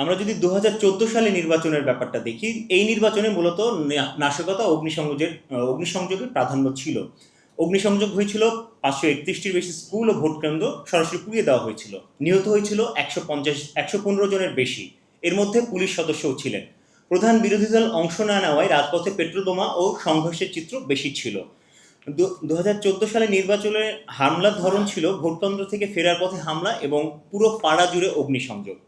আমরা যদি দু হাজার চোদ্দ সালে নির্বাচনের ব্যাপারটা দেখি, এই নির্বাচনে মূলত নাশকতা অগ্নিসংযোগের অগ্নিসংযোগের প্রাধান্য ছিল। অগ্নিসংযোগ হয়েছিল পাঁচশো একত্রিশটির বেশি স্কুল ও ভোট কেন্দ্র সরাসরি পুড়িয়ে দেওয়া হয়েছিল। নিহত হয়েছিল একশো পঞ্চাশ, একশো পনেরো জনের বেশি। এর মধ্যে পুলিশ সদস্যও ছিলেন। প্রধান বিরোধী দল অংশ না নেওয়ায় রাজপথে পেট্রোল বোমা ও সংঘর্ষের চিত্র বেশি ছিল। দু হাজার চোদ্দ সালে নির্বাচনে হামলার ধরন ছিল ভোটকেন্দ্র থেকে ফেরার পথে হামলা এবং পুরো পাড়া জুড়ে অগ্নিসংযোগ।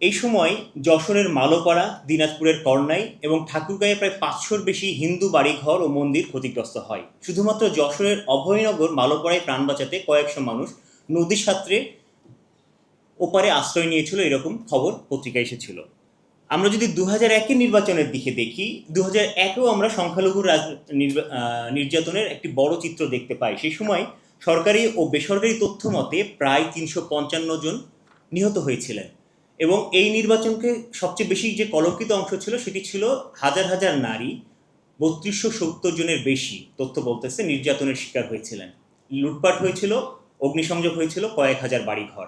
এই সময় যশোরের মালোপাড়া, দিনাজপুরের করনাই এবং ঠাকুরগাঁয়ে প্রায় পাঁচশোর বেশি হিন্দু বাড়িঘর ও মন্দির ক্ষতিগ্রস্ত হয়। শুধুমাত্র যশোরের অভয়নগর মালোপাড়ায় প্রাণ বাঁচাতে কয়েকশো মানুষ নদী সাঁতরে ওপারে আশ্রয় নিয়েছিল এরকম খবর পত্রিকায় এসেছিল। আমরা যদি দু হাজার একের নির্বাচনের দিকে দেখি দু হাজার একেও আমরা সংখ্যালঘু রাজ নির্যাতনের একটি বড় চিত্র দেখতে পাই। সেই সময় সরকারি ও বেসরকারি তথ্য মতে প্রায় তিনশো পঞ্চান্ন জন নিহত হয়েছিলেন। এবং এই নির্বাচনকে সবচেয়ে বেশি যে কলঙ্কিত অংশ ছিল সেটি ছিল হাজার হাজার নারী বত্রিশশো সত্তর জনের বেশি তথ্য বলতেছে নির্যাতনের শিকার হয়েছিলেন। লুটপাট হয়েছিল, অগ্নিসংযোগ হয়েছিল, কয়েক হাজার বাড়িঘর।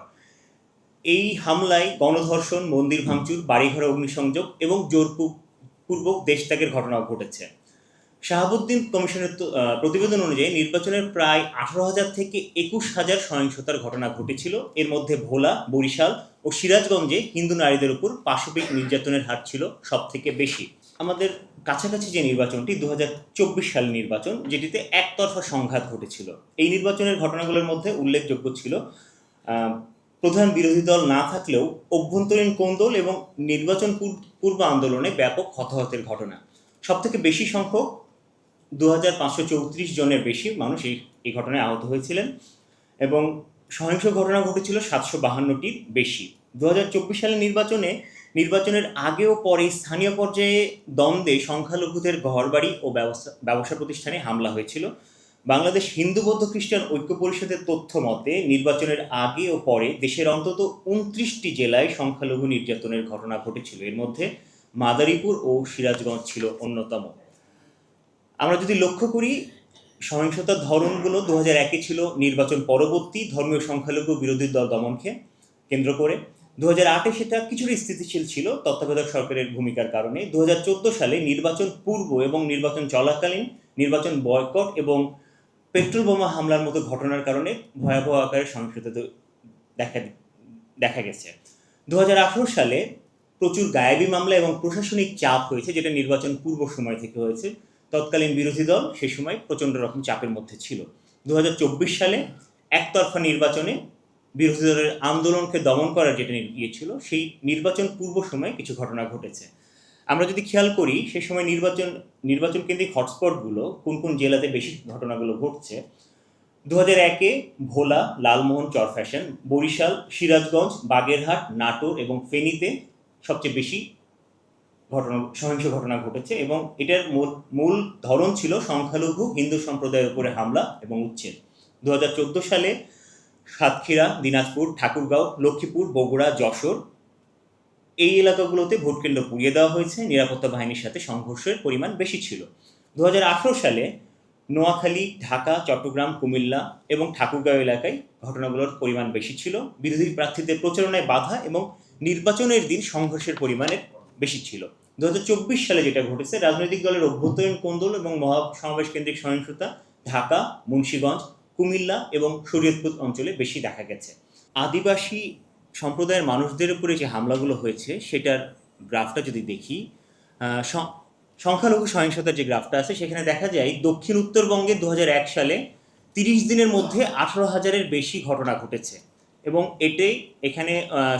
এই হামলায় গণধর্ষণ, মন্দির ভাঙচুর, বাড়িঘরে অগ্নিসংযোগ এবং জোরপূর্বক দেশত্যাগের ঘটনাও ঘটেছে। শাহাবুদ্দিন কমিশনের প্রতিবেদন অনুযায়ী নির্বাচনের প্রায় আঠারো হাজার থেকে একুশ হাজার সহিংসতার ঘটনা ঘটেছিল। এর মধ্যে ভোলা, বরিশাল ও সিরাজগঞ্জে হিন্দু নারীদের উপর পাশবিক নির্যাতনের হার ছিল সব থেকে বেশি। আমাদের কাছাকাছি যে নির্বাচনটি দু সাল নির্বাচন, যেটিতে একতরফা সংঘাত ঘটেছিল। এই নির্বাচনের ঘটনাগুলোর মধ্যে উল্লেখযোগ্য ছিল প্রধান বিরোধী দল না থাকলেও অভ্যন্তরীণ কোন্দল এবং নির্বাচন পূর্ব আন্দোলনে ব্যাপক হতাহতের ঘটনা। সবথেকে বেশি সংখ্যক দু হাজার পাঁচশো চৌত্রিশ জনের বেশি মানুষ এই ঘটনায় আহত হয়েছিলেন এবং সহিংস ঘটনা ঘটেছিল সাতশো বাহান্নটির বেশি। দু হাজার চব্বিশ সালের নির্বাচনে, নির্বাচনের আগে ও পরে স্থানীয় পর্যায়ে দ্বন্দ্বে সংখ্যালঘুদের ঘরবাড়ি ও ব্যবসা ব্যবসা প্রতিষ্ঠানে হামলা হয়েছিল। বাংলাদেশ হিন্দু বৌদ্ধ খ্রিস্টান ঐক্য পরিষদের তথ্য মতে, নির্বাচনের আগে ও পরে দেশের অন্তত উনত্রিশটি জেলায় সংখ্যালঘু নির্যাতনের ঘটনা ঘটেছিল। এর মধ্যে মাদারীপুর ও সিরাজগঞ্জ ছিল অন্যতম। আমরা যদি লক্ষ্য করি, সহিংসতার ধরনগুলো দু হাজার একে ছিল নির্বাচন পরবর্তী ধর্মীয় সংখ্যালঘু বিরোধী দল দমনকে কেন্দ্র করে। দু হাজার আটে সেটা কিছুটা স্থিতিশীল ছিল তত্ত্বাবধায়ক সরকারের ভূমিকার কারণে। দু হাজার চোদ্দ সালে নির্বাচন পূর্ব এবং নির্বাচন চলাকালীন নির্বাচন বয়কট এবং পেট্রোল বোমা হামলার মতো ঘটনার কারণে ভয়াবহ আকারে সহিংসতা দেখা দেখা গেছে। দু হাজার আঠারো সালে প্রচুর গায়েবী মামলা এবং প্রশাসনিক চাপ হয়েছে, যেটা নির্বাচন পূর্ব সময় থেকে হয়েছে। তৎকালীন বিরোধী দল সে সময় প্রচণ্ড রকম চাপের মধ্যে ছিল। দু হাজার চব্বিশ সালে একতরফা নির্বাচনে বিরোধী দলের আন্দোলনকে দমন করার যেটা ইয়ে ছিল, সেই নির্বাচন পূর্ব সময়ে কিছু ঘটনা ঘটেছে। আমরা যদি খেয়াল করি, সে সময় নির্বাচন নির্বাচন কেন্দ্রিক হটস্পটগুলো কোন কোন জেলাতে বেশি ঘটনাগুলো ঘটছে? দু হাজার একে ভোলা, লালমোহন চরফ্যাশন বরিশাল, সিরাজগঞ্জ, বাগেরহাট, নাটোর এবং ফেনীতে সবচেয়ে বেশি ঘটনা, সহিংস ঘটনা ঘটেছে এবং এটার মূল মূল ধরন ছিল সংখ্যালঘু হিন্দু সম্প্রদায়ের উপরে হামলা এবং উচ্ছেদ। দু হাজার চোদ্দ সালে সাতক্ষীরা, দিনাজপুর, ঠাকুরগাঁও, লক্ষ্মীপুর, বগুড়া, যশোর এই এলাকাগুলোতে ভোটকেন্দ্র পুড়িয়ে দেওয়া হয়েছে। নিরাপত্তা বাহিনীর সাথে সংঘর্ষের পরিমাণ বেশি ছিল। দু হাজার আঠেরো সালে নোয়াখালী, ঢাকা, চট্টগ্রাম, কুমিল্লা এবং ঠাকুরগাঁও এলাকায় ঘটনাগুলোর পরিমাণ বেশি ছিল। বিরোধী প্রার্থীদের প্রচারণায় বাধা এবং নির্বাচনের দিন সংঘর্ষের পরিমাণে বেশি ছিল। দু হাজার চব্বিশ সালে যেটা ঘটেছে, রাজনৈতিক দলের অভ্যন্তরীণ কোন্দল এবং মহা সমাবেশ কেন্দ্রিক সহিংসতা ঢাকা, মুন্সীগঞ্জ, কুমিল্লা এবং শরীয়তপুর অঞ্চলে বেশি দেখা গেছে। আদিবাসী সম্প্রদায়ের মানুষদের উপরে যে হামলাগুলো হয়েছে, সেটার গ্রাফটা যদি দেখি সংখ্যালঘু সহিংসতার যে গ্রাফটা আছে, সেখানে দেখা যায় দক্ষিণ উত্তরবঙ্গে দু হাজার এক সালে তিরিশ দিনের মধ্যে আঠারো হাজারের বেশি ঘটনা ঘটেছে এবং এটাই এখানে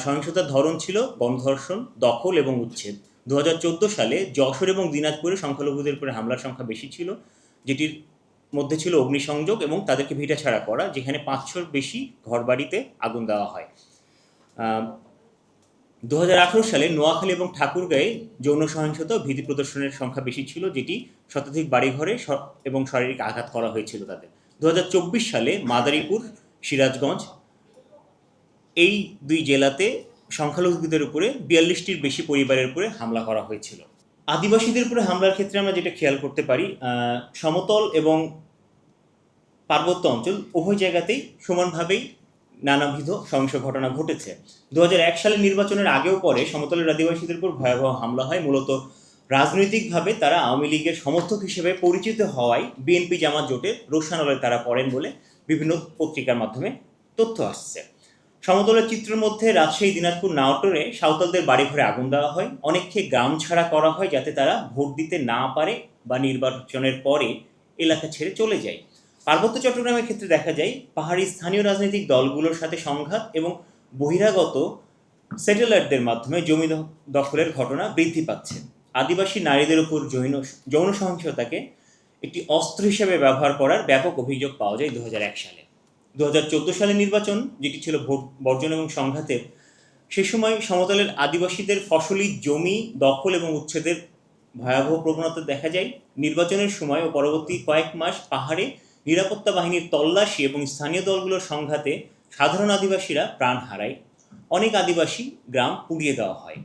সহিংসতার ধরন ছিল গণধর্ষণ, দখল এবং উচ্ছেদ। দু হাজার চোদ্দ সালে যশোর এবং দিনাজপুরে সংখ্যালঘুদের উপরে হামলার সংখ্যা বেশি ছিল, যেটির মধ্যে ছিল অগ্নিসংযোগ এবং তাদেরকে ভিটা ছাড়া করা, যেখানে পাঁচশোর বেশি ঘরবাড়িতে আগুন দেওয়া হয়। দু হাজার আঠেরো সালে নোয়াখালী এবং ঠাকুরগাঁয়ে যৌন সহিংসতা ভীতি প্রদর্শনের সংখ্যা বেশি ছিল, যেটি শতাধিক বাড়িঘরে এবং শারীরিক আঘাত করা হয়েছিল তাদের। দু হাজার চব্বিশ সালে মাদারীপুর, সিরাজগঞ্জ, এই দুই জেলাতে সংখ্যালঘুদের উপরে বিয়াল্লিশটির বেশি পরিবারের উপরে হামলা করা হয়েছিল। আদিবাসীদের উপরে হামলার ক্ষেত্রে আমরা যেটা খেয়াল করতে পারি সমতল এবং পার্বত্য অঞ্চল উভয় জায়গাতেই সমানভাবেই নানাবিধ সহিংস ঘটনা ঘটেছে। দু হাজার এক সালের নির্বাচনের আগেও পরে সমতলের আদিবাসীদের উপর ভয়াবহ হামলা হয়। মূলত রাজনৈতিকভাবে তারা আওয়ামী লীগের সমর্থক হিসেবে পরিচিত হওয়ায় বিএনপি জামাত জোটের রোশানলে তারা পড়েন বলে বিভিন্ন পত্রিকার মাধ্যমে তথ্য আসছে। সমতলের চিত্রের মধ্যে রাজশাহী, দিনাজপুর নাওটরে সাঁওতালদের বাড়ি ঘরে আগুন দেওয়া হয়। অনেককে গ্রাম ছাড়া করা হয় যাতে তারা ভোট দিতে না পারে বা নির্বাচনের পরে এলাকা ছেড়ে চলে যায়। পার্বত্য চট্টগ্রামের ক্ষেত্রে দেখা যায়, পাহাড়ি স্থানীয় রাজনৈতিক দলগুলোর সাথে সংঘাত এবং বহিরাগত স্যাটেলাইটদের মাধ্যমে জমি দখলের ঘটনা বৃদ্ধি পাচ্ছে। আদিবাসী নারীদের উপর যৌন যৌন সহিংসতাকে একটি অস্ত্র হিসেবে ব্যবহার করার ব্যাপক অভিযোগ পাওয়া যায় দু হাজার এক সালে। দু হাজার চোদ্দ সালের নির্বাচন, যেটি ছিল ভোট, বর্জন এবং সংঘাতের, সে সময় সমতলের আদিবাসীদের ফসলি জমি, দখল এবং উচ্ছেদের ভয়াবহ প্রবণতা দেখা যায়। নির্বাচনের সময় ও পরবর্তী কয়েক মাস পাহাড়ে নিরাপত্তা বাহিনীর তল্লাশি এবং স্থানীয় দলগুলোর সংঘাতে সাধারণ আদিবাসীরা প্রাণ হারায়। অনেক আদিবাসী গ্রাম পুড়িয়ে দেওয়া হয়।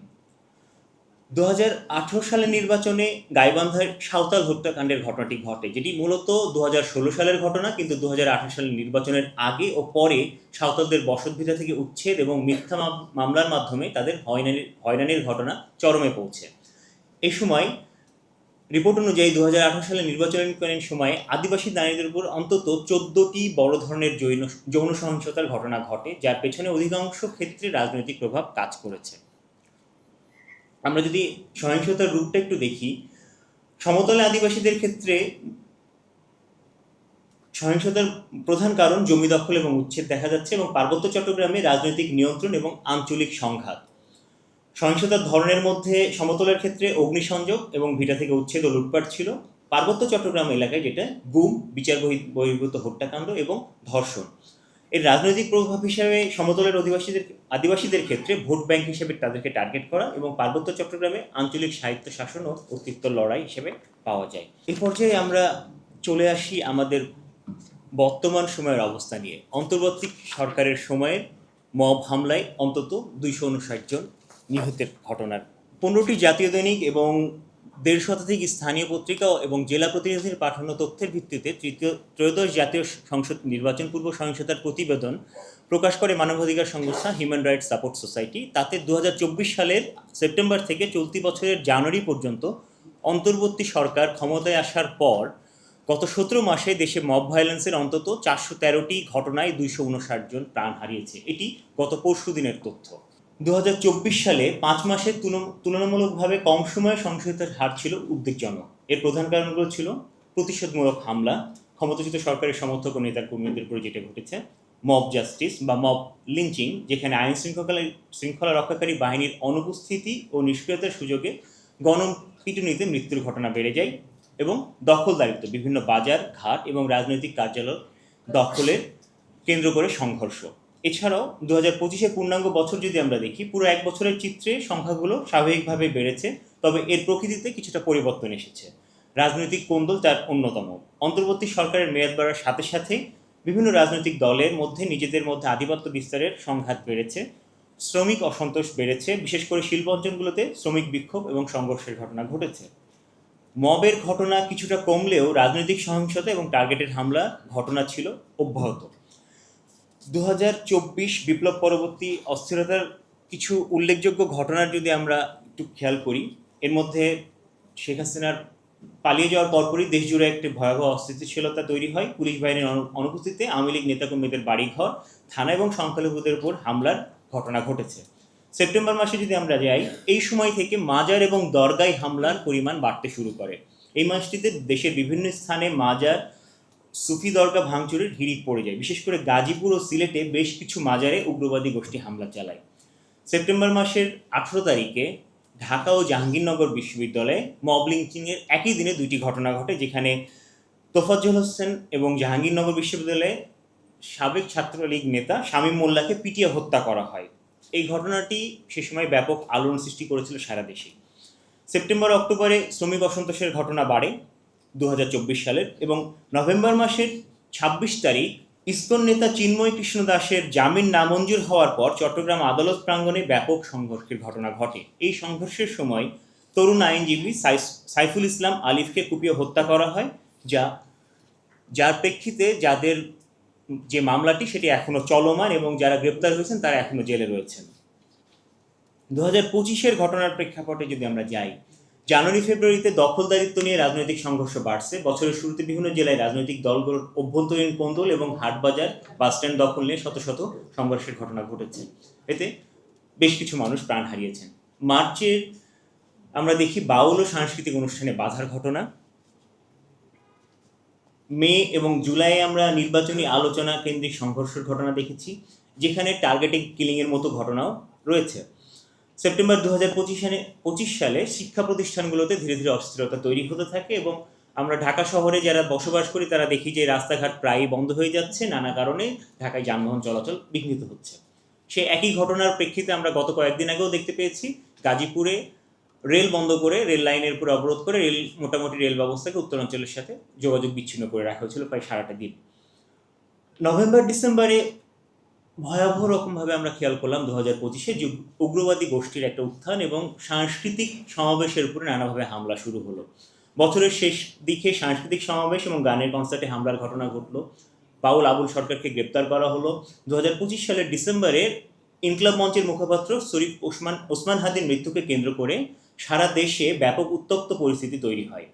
দু হাজার আঠেরো সালের নির্বাচনে গাইবান্ধার সাঁওতাল হত্যাকাণ্ডের ঘটনাটি ঘটে, যেটি মূলত দু হাজার ষোলো সালের ঘটনা, কিন্তু দু হাজার আঠেরো সালের নির্বাচনের আগে ও পরে সাঁওতালদের বসতভিটা থেকে উচ্ছেদ এবং মিথ্যা মামলার মাধ্যমে তাদের হয়রানির হয়রানির ঘটনা চরমে পৌঁছে। এ সময়, রিপোর্ট অনুযায়ী দু সালে নির্বাচনকালীন সময়ে আদিবাসী নারীদের উপর অন্তত চোদ্দটি বড় ধরনের যৌন যৌন সহিংসতার ঘটনা ঘটে, যার পেছনে অধিকাংশ ক্ষেত্রে রাজনৈতিক প্রভাব কাজ করেছে। আমরা যদি সহিংসতার রূপটা একটু দেখি, সমতলে আদিবাসীদের ক্ষেত্রে সহিংসতার প্রধান কারণ জমি দখল এবং উচ্ছেদ দেখা যাচ্ছে এবং পার্বত্য চট্টগ্রামে রাজনৈতিক নিয়ন্ত্রণ এবং আঞ্চলিক সংঘাত। সহিংসতার ধরনের মধ্যে সমতলের ক্ষেত্রে অগ্নিসংযোগ এবং ভিটা থেকে উচ্ছেদ ও লুটপাট ছিল। পার্বত্য চট্টগ্রাম এলাকায় যেটা গুম, বিচার বহি- বহির্ভূত হত্যাকাণ্ড এবং ধর্ষণ। এর রাজনৈতিক প্রভাব হিসাবে সমতলের অধিবাসীদের, আদিবাসীদের ক্ষেত্রে ভোট ব্যাংক হিসেবে তাদেরকে টার্গেট করা এবং পার্বত্য চট্টগ্রামে আঞ্চলিক সাহিত্য শাসন ও অস্তিত্ব লড়াই হিসেবে পাওয়া যায়। এই পর্যায়ে আমরা চলে আসি আমাদের বর্তমান সময়ের অবস্থা নিয়ে। অন্তর্বর্তী সরকারের সময়ের মব হামলায় অন্তত দুইশো উনষাট জন নিহতের ঘটনার। পনেরোটি জাতীয় দৈনিক এবং দেড় শতাধিক স্থানীয় পত্রিকা এবং জেলা প্রতিনিধির পাঠানো তথ্যের ভিত্তিতে তৃতীয় ত্রয়োদশ জাতীয় সংসদ নির্বাচন পূর্ব সহিংসতার প্রতিবেদন প্রকাশ করে মানবাধিকার সংস্থা হিউম্যান রাইটস সাপোর্ট সোসাইটি তাতে দু হাজার চব্বিশ সালের সেপ্টেম্বর থেকে চলতি বছরের জানুয়ারি পর্যন্ত অন্তর্বর্তী সরকার ক্ষমতায় আসার পর গত সতেরো মাসে দেশে মব ভায়োলেন্সের অন্তত চারশো তেরোটি ঘটনায় দুইশো উনষাট জন প্রাণ হারিয়েছে। এটি গত পরশু দিনের তথ্য। দু হাজার চব্বিশ সালে পাঁচ মাসে তুলনামূলকভাবে কম সময়ে সংশোধিতের হার ছিল উদ্বেগজনক। এর প্রধান কারণগুলো ছিল প্রতিশোধমূলক হামলা, ক্ষমতাচ্যুত সরকারের সমর্থক ও নেতার কর্মীদের উপরে যেটা ঘটেছে, মব জাস্টিস বা মব লিঞ্চিং, যেখানে আইন শৃঙ্খলা শৃঙ্খলা রক্ষাকারী বাহিনীর অনুপস্থিতি ও নিষ্ক্রিয়তার সুযোগে গণপিটুনিতে মৃত্যুর ঘটনা বেড়ে যায় এবং দখলদারিত্ব, বিভিন্ন বাজার, ঘাট এবং রাজনৈতিক কার্যালয় দখলের কেন্দ্র করে সংঘর্ষ। এছাড়াও দু হাজার পঁচিশে পূর্ণাঙ্গ বছর যদি আমরা দেখি, পুরো এক বছরের চিত্রে সংখ্যাগুলো স্বাভাবিকভাবে বেড়েছে, তবে এর প্রকৃতিতে কিছুটা পরিবর্তন এসেছে। রাজনৈতিক কোন্দল তার অন্যতম। অন্তর্বর্তী সরকারের মেয়াদ বাড়ার সাথে সাথে বিভিন্ন রাজনৈতিক দলের মধ্যে নিজেদের মধ্যে আধিপত্য বিস্তারের সংঘাত বেড়েছে, শ্রমিক অসন্তোষ বেড়েছে, বিশেষ করে শিল্প অঞ্চলগুলোতে শ্রমিক বিক্ষোভ এবং সংঘর্ষের ঘটনা ঘটেছে। মবের ঘটনা কিছুটা কমলেও রাজনৈতিক সহিংসতা এবং টার্গেটের হামলা ঘটনা ছিল অব্যাহত। দু হাজার চব্বিশ বিপ্লব পরবর্তী অস্থিরতার কিছু উল্লেখযোগ্য ঘটনার যদি আমরা একটু খেয়াল করি, এর মধ্যে শেখ হাসিনার পালিয়ে যাওয়ার পরপরই দেশ জুড়ে একটি ভয়াবহ অস্থিতিশীলতা তৈরি হয়। পুলিশ বাহিনীর অনু- অনুপস্থিতিতে আওয়ামী লীগ নেতাকর্মীদের বাড়িঘর, থানা এবং সংখ্যালঘুদের উপর হামলার ঘটনা ঘটেছে। সেপ্টেম্বর মাসে যদি আমরা যাই, এই সময় থেকে মাজার এবং দরগায় হামলার পরিমাণ বাড়তে শুরু করে। এই মাসটিতে দেশের বিভিন্ন স্থানে মাজার সুফি দরগা ভাঙচুরের হিড়িক পড়ে যায়। বিশেষ করে গাজীপুর ও সিলেটে বেশ কিছু মাজারে উগ্রবাদী গোষ্ঠী হামলা চালায়। সেপ্টেম্বর মাসের আঠেরো তারিখে ঢাকা ও জাহাঙ্গীরনগর বিশ্ববিদ্যালয়ে মব একই দিনে দুইটি ঘটনা ঘটে, যেখানে তোফাজ্জল হোসেন এবং জাহাঙ্গীরনগর বিশ্ববিদ্যালয়ে সাবেক ছাত্রলীগ নেতা শামীম মোল্লাকে পিটিয়ে হত্যা করা হয়। এই ঘটনাটি সে সময় ব্যাপক আলোড়ন সৃষ্টি করেছিল সারা দেশে। সেপ্টেম্বর অক্টোবরে শ্রমিক অসন্তোষের ঘটনা বাড়ে। দু হাজার চব্বিশ সালের এবং নভেম্বর মাসের ছাব্বিশ তারিখ ইসকন নেতা চিন্ময় কৃষ্ণ দাসের জামিন নামঞ্জুর হওয়ার পর চট্টগ্রাম আদালত প্রাঙ্গণে ব্যাপক সংঘর্ষের ঘটনা ঘটে। এই সংঘর্ষের সময় তরুণ আইনজীবী সাইফুল ইসলাম আলিফকে কুপিয়ে হত্যা করা হয়, যা, যার প্রেক্ষিতে যাদের যে মামলাটি সেটি এখনও চলমান এবং যারা গ্রেপ্তার হয়েছেন তারা এখনও জেলে রয়েছেন। দু হাজার পঁচিশের ঘটনার প্রেক্ষাপটে যদি আমরা যাই জানুয়ারি ফেব্রুয়ারিতে দখলদারিত্ব নিয়ে রাজনৈতিক সংঘর্ষ বাড়ছে। বছরের শুরুতে বিভিন্ন জেলায় রাজনৈতিক দলগুলোর অভ্যন্তরীণ কোন্দল এবং হাটবাজার বাসস্ট্যান্ড দখল নিয়ে শত শত সংঘর্ষের ঘটনা ঘটেছে। এতে বেশ কিছু মানুষ প্রাণ হারিয়েছেন। মার্চের আমরা দেখি বাউল ও সাংস্কৃতিক অনুষ্ঠানে বাধার ঘটনা। মে এবং জুলাইয়ে আমরা নির্বাচনী আলোচনা কেন্দ্রিক সংঘর্ষের ঘটনা দেখেছি, যেখানে টার্গেটিং কিলিংয়ের মতো ঘটনাও রয়েছে। সেপ্টেম্বর দু হাজার পঁচিশ সালে পঁচিশ সালে শিক্ষা প্রতিষ্ঠানগুলোতে ধীরে ধীরে অস্থিরতা তৈরি হতে থাকে এবং আমরা ঢাকা শহরে যারা বসবাস করি, তারা দেখি যে রাস্তাঘাট প্রায়ই বন্ধ হয়ে যাচ্ছে। নানা কারণে ঢাকায় যানবাহন চলাচল বিঘ্নিত হচ্ছে। সে একই ঘটনার প্রেক্ষিতে আমরা গত কয়েকদিন আগেও দেখতে পেয়েছি, গাজীপুরে রেল বন্ধ করে, রেল লাইনের উপরে অবরোধ করে রেল, মোটামুটি রেল ব্যবস্থাকে উত্তরাঞ্চলের সাথে যোগাযোগ বিচ্ছিন্ন করে রাখা হয়েছিল প্রায় সারাটা দিন। নভেম্বর ডিসেম্বরে ভয়াবহ রকমভাবে আমরা খেয়াল করলাম দু হাজার পঁচিশে যে উগ্রবাদী গোষ্ঠীর একটা উত্থান এবং সাংস্কৃতিক সমাবেশের উপরে নানাভাবে হামলা শুরু হলো। বছরের শেষ দিকে সাংস্কৃতিক সমাবেশ এবং গানের কনসার্টে হামলার ঘটনা ঘটলো। পাউল আবুল সরকারকে গ্রেপ্তার করা হলো। দু হাজার পঁচিশ সালের ডিসেম্বরে ইনকলাব মঞ্চের মুখপাত্র শরীফ ওসমান ওসমান হাদির মৃত্যুকে কেন্দ্র করে সারা দেশে ব্যাপক উত্তপ্ত পরিস্থিতি তৈরি হয়।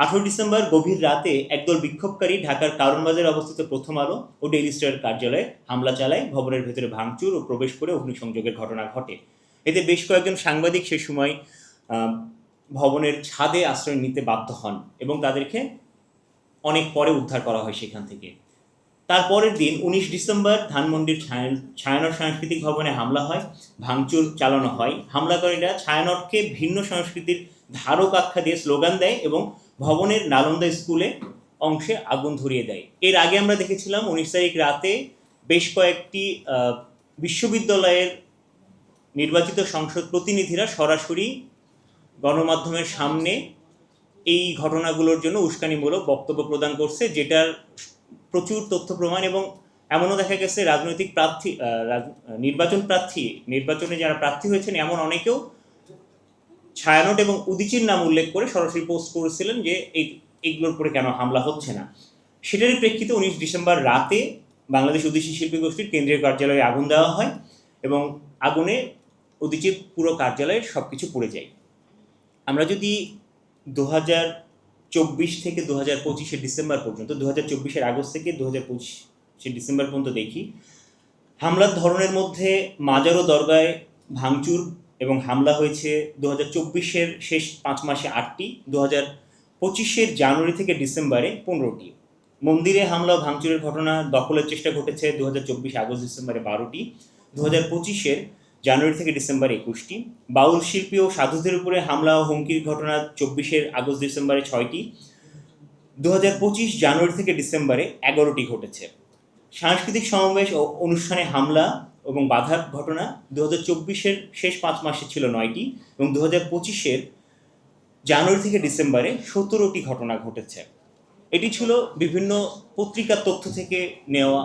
আঠারো ডিসেম্বর গভীর রাতে একদল বিক্ষোভকারী ঢাকার কারণ বাজারে অবস্থিত প্রথম আলো ও ডেইলি স্টার কার্যালয়ে হামলা চালায়। ভবনের ভেতরে ভাঙচুর ও প্রবেশ করে অগ্নিসংযোগের ঘটনা ঘটে। এতে বেশ কয়েকজন সাংবাদিক সে সময় ভবনের ছাদে আশ্রয় নিতে বাধ্য হন এবং তাদেরকে অনেক পরে উদ্ধার করা হয় সেখান থেকে। তারপরের দিন উনিশ ডিসেম্বর ধানমন্ডির ছায়ান- ছায়ানট সাংস্কৃতিক ভবনে হামলা হয়, ভাঙচুর চালানো হয়। হামলাকারীরা ছায়ানটকে ভিন্ন সংস্কৃতির ধারক আখ্যা দিয়ে স্লোগান দেয় এবং ভবনের নালন্দা স্কুলে অংশে আগুন ধরিয়ে দেয়। এর আগে আমরা দেখেছিলাম উনিশ তারিখ রাতে বেশ কয়েকটি বিশ্ববিদ্যালয়ের নির্বাচিত সংসদ প্রতিনিধিরা সরাসরি গণমাধ্যমের সামনে এই ঘটনাগুলোর জন্য উস্কানিমূলক বক্তব্য প্রদান করছে, যেটার প্রচুর তথ্য প্রমাণ এবং এমনও দেখা গেছে রাজনৈতিক প্রার্থী নির্বাচন প্রার্থী, নির্বাচনে যারা প্রার্থী হয়েছেন, এমন অনেকেও ছায়ানট এবং উদিচির নাম উল্লেখ করে সরাসরি পোস্ট করেছিলেন যে এই এইগুলোর উপরে কেন হামলা হচ্ছে না। সেটারই প্রেক্ষিতে উনিশ ডিসেম্বর রাতে বাংলাদেশ উদিচি শিল্পী গোষ্ঠীর কেন্দ্রীয় কার্যালয়ে আগুন দেওয়া হয় এবং আগুনে উদিচির পুরো কার্যালয়ে সব কিছু পড়ে যায়। আমরা যদি দু হাজার চব্বিশ থেকে দু হাজার পঁচিশে ডিসেম্বর পর্যন্ত, দু হাজার চব্বিশের আগস্ট থেকে দু হাজার পঁচিশে ডিসেম্বর পর্যন্ত দেখি, হামলার ধরনের মধ্যে মাজার ও দরগায় ভাঙচুর এবং হামলা হয়েছে দু হাজার চব্বিশের শেষ পাঁচ মাসে আটটি দু হাজার পঁচিশের জানুয়ারি থেকে ডিসেম্বরে পনেরোটি। মন্দিরে হামলা ও ভাঙচুরের ঘটনা দখলের চেষ্টা ঘটেছে দু হাজার চব্বিশে আগস্ট ডিসেম্বরে বারোটি দু হাজার পঁচিশের জানুয়ারি থেকে ডিসেম্বর একুশটি। বাউল শিল্পী ও সাধুদের উপরে হামলা ও হুমকির ঘটনা চব্বিশের আগস্ট ডিসেম্বরে ছয়টি দু হাজার পঁচিশ জানুয়ারি থেকে ডিসেম্বরে এগারোটি ঘটেছে। সাংস্কৃতিক সমাবেশ ও অনুষ্ঠানে হামলা এবং বাধার ঘটনা দু হাজার চব্বিশের শেষ পাঁচ মাসে ছিল নয়টি এবং দু হাজার পঁচিশের জানুয়ারি থেকে ডিসেম্বরে সতেরোটি ঘটনা ঘটেছে। এটি ছিল বিভিন্ন পত্রিকার তথ্য থেকে নেওয়া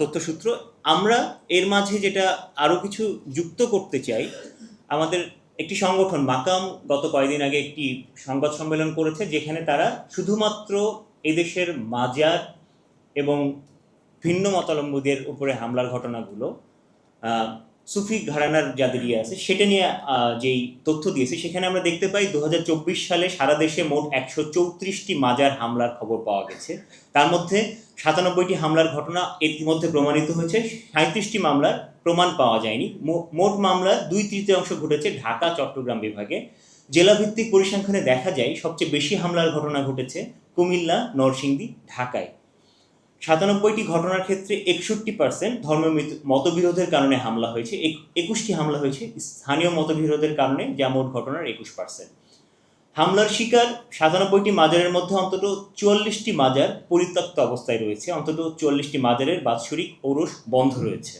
তথ্যসূত্র। আমরা এর মাঝে যেটা আরও কিছু যুক্ত করতে চাই, আমাদের একটি সংগঠন মাকাম গত কয়েকদিন আগে একটি সংবাদ সম্মেলন করেছে, যেখানে তারা শুধুমাত্র এদেশের মাজার এবং ভিন্ন মতাবলম্বীদের উপরে হামলার ঘটনাগুলো সুফি ঘরানার যাদের ইয়ে আছে, সেটা নিয়ে যেই তথ্য দিয়েছে, সেখানে আমরা দেখতে পাই দু হাজার চব্বিশ সালে সারা দেশে মোট একশো চৌত্রিশটি মাজার হামলার খবর পাওয়া গেছে। তার মধ্যে সাতানব্বইটি হামলার ঘটনা ইতিমধ্যে প্রমাণিত হয়েছে সাঁত্রিশটি মামলার প্রমাণ পাওয়া যায়নি। মোট মামলার দুই তৃতীয়াংশ ঘটেছে ঢাকা, চট্টগ্রাম বিভাগে। জেলাভিত্তিক পরিসংখ্যানে দেখা যায়, সবচেয়ে বেশি হামলার ঘটনা ঘটেছে কুমিল্লা, নরসিংদী, ঢাকায়। সাতানব্বইটি ঘটনার ক্ষেত্রে একষট্টি পার্সেন্ট ধর্ম মতবিরোধের কারণে হামলা হয়েছে। এক- একুশটি হামলা হয়েছে স্থানীয় মতবিরোধের কারণে, যা মোট ঘটনার একুশ পার্সেন্ট হামলার শিকার সাতানব্বইটি মাজারের মধ্যে অন্তত চুয়াল্লিশটি মাজার পরিত্যক্ত অবস্থায় রয়েছে। অন্তত চুয়াল্লিশটি মাজারের বাৎসরিক ঔরস বন্ধ রয়েছে।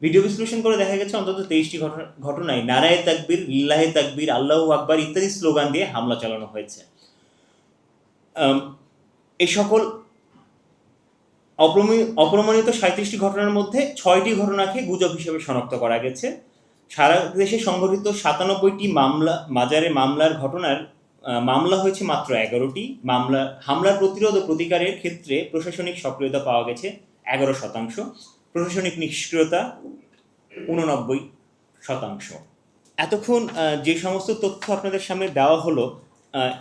ভিডিও বিশ্লেষণ করে দেখা গেছে, অন্তত তেইশটি ঘটনা, ঘটনায় নারায় তাকবির, লিল্লাহে তাকবির, আল্লাহ আকবর ইত্যাদি স্লোগান দিয়ে হামলা চালানো হয়েছে। এই সকল অপ্রমাণিত সাঁত্রিশটি ঘটনার মধ্যে ছয়টি ঘটনাকে গুজব হিসেবে শনাক্ত করা গেছে। সারা দেশে সংঘটিত সাতানব্বইটি মামলা, মাজারে মামলার ঘটনার মামলা হয়েছে মাত্র এগারোটি। মামলা, হামলার প্রতিরোধ ও প্রতিকারের ক্ষেত্রে প্রশাসনিক সক্রিয়তা পাওয়া গেছে এগারো শতাংশ। প্রশাসনিক নিষ্ক্রিয়তা উননব্বই শতাংশ। এতক্ষণ যে সমস্ত তথ্য আপনাদের সামনে দেওয়া হলো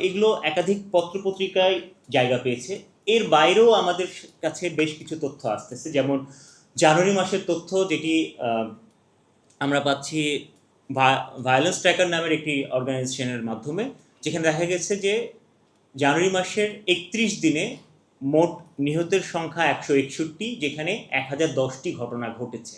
এগুলো একাধিক পত্রপত্রিকায় জায়গা পেয়েছে। এর বাইরেও আমাদের কাছে বেশ কিছু তথ্য আসতেছে। যেমন জানুয়ারি মাসের তথ্য যেটি আমরা পাচ্ছি ভায়োলেন্স ট্র্যাকার নামের একটি অর্গানাইজেশনের মাধ্যমে, যেখানে দেখা গেছে যে জানুয়ারি মাসের একত্রিশ দিনে মোট নিহতের সংখ্যা একশো একষট্টি, যেখানে এক হাজার দশটি ঘটনা ঘটেছে।